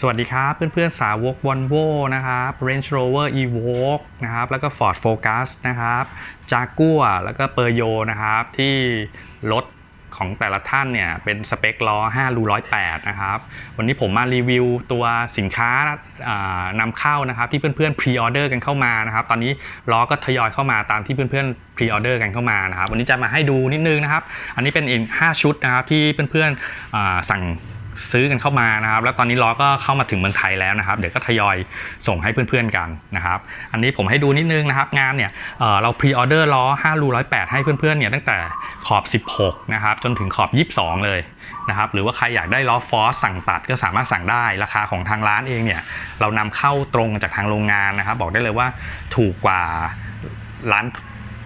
สวัสดีครับเพื่อนๆสาวก Volvo นะครับ Range Rover Evoque นะครับแล้วก็ Ford Focus นะครับ Jaguar แล้วก็ p e r y o นะครับที่รถของแต่ละท่านเนี่ยเป็นสเปคล้อ5รู108นะครับวันนี้ผมมารีวิวตัวสินค้านำเข้านะครับที่เพื่อนๆพรีออเดอร์กันเข้ามานะครับตอนนี้ล้อก็ทยอยเข้ามาตามที่เพื่อนๆพรีออเดอร์กันเข้ามานะครับวันนี้จะมาให้ดูนิดนึงนะครับอันนี้เป็นอีก5ชุดนะครับที่เพื่อนๆสั่ง ซื้อกันเข้ามานะครับ แล้วตอนนี้ล้อก็เข้ามาถึงเมืองไทยแล้วนะครับ เดี๋ยวก็ทยอยส่งให้เพื่อนๆกันนะครับ อันนี้ผมให้ดูนิดนึงนะครับ งานเนี่ยเเราพรีออเดอร์ล้อ5รู108 ให้เพื่อนๆเนี่ยตั้งแต่ขอบ 16 นะครับ จนถึงขอบ 22 เลยนะครับ หรือว่าใครอยากได้ล้อฟอสสั่งตัดก็สามารถสั่งได้ ราคาของทางร้านเองเนี่ยเรานำเข้าตรงจากทางโรงงานนะครับ บอกได้เลยว่าถูกกว่าร้าน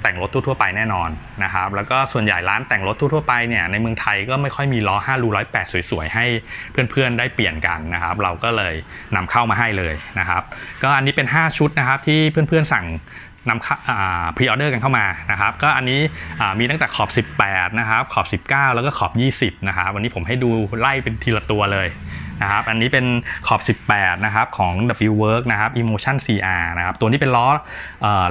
แต่งรถทั่วๆไปแน่นอนนะครับแล้วก็ส่วนใหญ่ร้านแต่งรถทั่วๆไปเนี่ยในเมืองไทยก็ไม่ค่อยมีล้อ5รู108 สวยๆ ให้เพื่อนๆได้เปลี่ยนกันนะครับ เราก็เลยนำเข้ามาให้เลยนะครับ ก็อันนี้เป็น 5 ชุดนะครับที่เพื่อนๆสั่งนำพรีออเดอร์กันเข้ามานะครับก็อันนี้อ่ามีตั้งแต่ขอบ 18 นะครับ ขอบ 19 แล้วก็ขอบ 20 นะครับวันนี้ผมให้ดูไล่เป็นทีละตัวเลย นะครับอันนี้เป็นขอบ 18 นะครับของ W Work นะครับ Emotion CR นะครับตัวนี้เป็นล้อ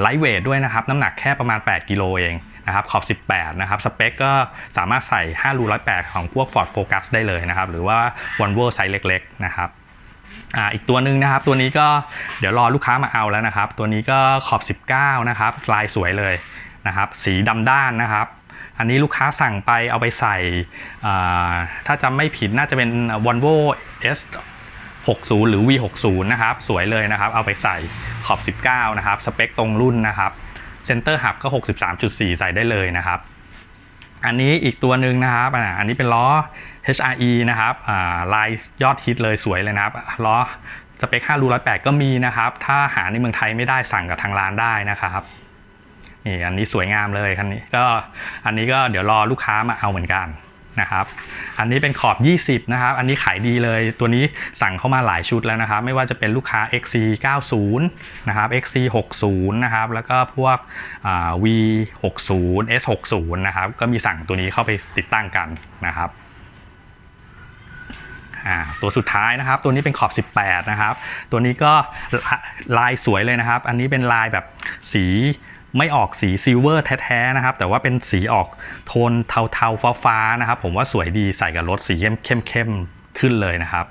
ไลท์เวทด้วยนะครับน้ำหนักแค่ประมาณ 8 กิโลเองนะครับขอบ 18 นะครับ สเปคก็สามารถใส่ 5 รู108 ของพวก Ford Focus ได้เลยนะครับ หรือว่า Volvo ไซส์เล็ก ๆ นะครับอ่าอีกตัวหนึ่งนะครับ ตัวนี้ก็เดี๋ยวรอลูกค้ามาเอาแล้วนะครับ ตัวนี้ก็ขอบ 19 นะครับ ลายสวยเลยนะครับ สีดำด้านนะครับ อันนี้ลูกค้าสั่งไปเอาไปใส่ ถ้าจำไม่ผิดน่าจะเป็น Volvo S 60 หรือ V 60 นะครับ สวยเลยนะครับ เอาไปใส่ขอบ 19 นะครับ สเปคตรงรุ่นนะครับเซนเตอร์หับก็ 63.4 ใส่ได้เลยนะครับ อันนี้อีกตัวหนึ่งนะครับ อันนี้เป็นล้อ HRE นะครับลายยอดฮิตเลยสวยเลยนะครับ ล้อสเปค5รู108 ก็มีนะครับ ถ้าหาในเมืองไทยไม่ได้สั่งกับทางร้านได้นะครับ นี่อันนี้สวยงามเลยคันนี้ก็อันนี้ก็เดี๋ยวรอลูกค้ามาเอาเหมือนกันนะครับ อันนี้เป็นขอบ 20 นะครับ อันนี้ขายดีเลย ตัวนี้สั่งเข้ามาหลายชุดแล้วนะครับ ไม่ว่าจะเป็นลูกค้า XC 90นะครับ XC 60นะครับ แล้วก็พวก V 60 S 60นะครับ ก็มีสั่งตัวนี้เข้าไปติดตั้งกันนะครับตัวสุดท้ายนะครับ ตัวนี้เป็นขอบ 18 นะครับ ตัวนี้ก็ลายสวยเลยนะครับ อันนี้เป็นลายแบบสี ไม่ออกสีซิลเวอร์แท้ๆนะครับ แต่ว่าเป็นสีออกโทนเทาๆฟ้าๆนะครับ ผมว่าสวยดีใส่กับรถสีเข้มๆขึ้นเลยนะครับ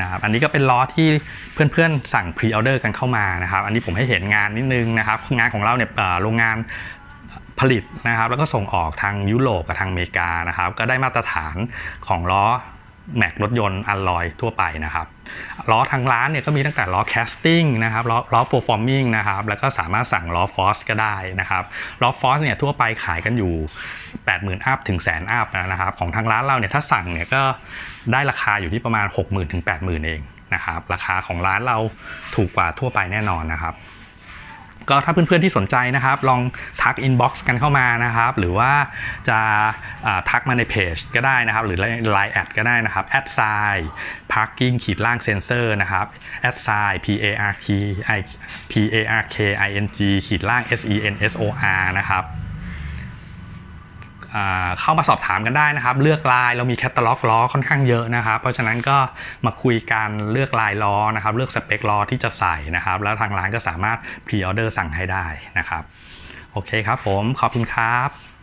นะครับอันนี้ก็เป็นล้อที่เพื่อนๆสั่งพรีออเดอร์กันเข้ามานะครับ อันนี้ผมให้เห็นงานนิดนึงนะครับ งานของเราเนี่ยโรงงานผลิตนะครับ แล้วก็ส่งออกทางยุโรปกับทางอเมริกานะครับ ก็ได้มาตรฐานของล้อ แม็กรถยนต์อัลลอยทั่วไปนะครับล้อทางร้านเนี่ยก็มีตั้งแต่ล้อแคสติ้งนะครับล้อล้อโฟฟอร์มิงนะครับแล้วก็สามารถสั่งล้อฟอสก็ได้นะครับล้อฟอสเนี่ยทั่วไปขายกันอยู่ 80,000 อัพถึงแสนอัพนะครับของทางร้านเราเนี่ยถ้าสั่งเนี่ยก็ได้ราคาอยู่ที่ประมาณ 60,000ถึง80,000 เองนะครับราคาของร้านเราถูกกว่าทั่วไปแน่นอนนะครับ ก็ถ้าเพื่อนๆที่สนใจนะครับ ลองทักอินบ็อกซ์กันเข้ามานะครับ หรือว่าจะทักมาในเพจก็ได้นะครับ หรือไลน์แอดก็ได้นะครับแอดไซน์ parking ขีดล่างเซนเซอร์นะครับแอดไซน์ p a r k i p a r k i n g ขีดล่าง s e n s o r นะครับ เข้ามาสอบถามกันได้นะครับ เลือกลายเรามีแคตตาล็อกล้อค่อนข้างเยอะนะครับ เพราะฉะนั้นก็มาคุยกันเลือกลายล้อนะครับ เลือกสเปคล้อที่จะใส่นะครับ แล้วทางร้านก็สามารถพรีออเดอร์สั่งให้ได้นะครับ โอเคครับผมขอบคุณครับ